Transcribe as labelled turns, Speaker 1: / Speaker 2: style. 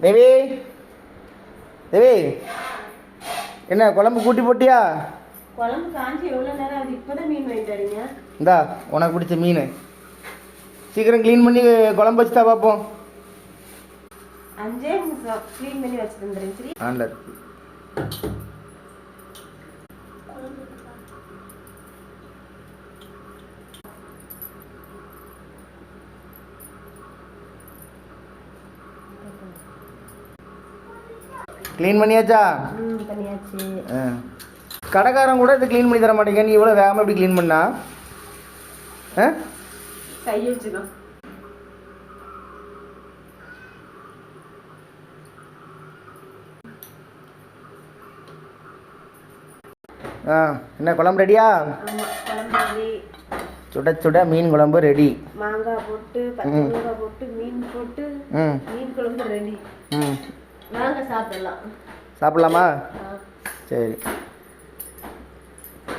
Speaker 1: தேவி தேவி. என்ன குழம்பு கூட்டி போட்டியா?
Speaker 2: குழம்பு காஞ்சி எவ்வளோ நேரம் ஆகுது? இப்போதான் மீன் வாங்கிட்டு
Speaker 1: இந்தா உனக்கு பிடிச்ச மீன். சீக்கிரம் க்ளீன் பண்ணி குழம்பு வச்சுட்டா பார்ப்போம்
Speaker 2: அஞ்சே நிமிஷம் க்ளீன் பண்ணி வச்சு தந்துடுறேன் சரி
Speaker 1: ஆன்ல க்ளீன் பண்ணியாச்சா?
Speaker 2: பண்ணியாச்சு.
Speaker 1: கடைக்காரன் கூட இது க்ளீன் பண்ணி தர மாட்டேங்க. நீ இவ்வளோ வேகமாக எப்படி க்ளீன் பண்ணா? ஆ? ஆ என்ன குழம்பு ரெடியா? சுட சுட மீன் குழம்பு ரெடி.
Speaker 2: மாங்காய் போட்டு பச்சை
Speaker 1: ம்.
Speaker 2: மிளகாய் போட்டு மீன் போட்டு மீன் குழம்பு ரெடி.
Speaker 1: ம்.
Speaker 2: வாங்க சாப்பிடலாம்.
Speaker 1: சாப்பிட்லாமா. சரி.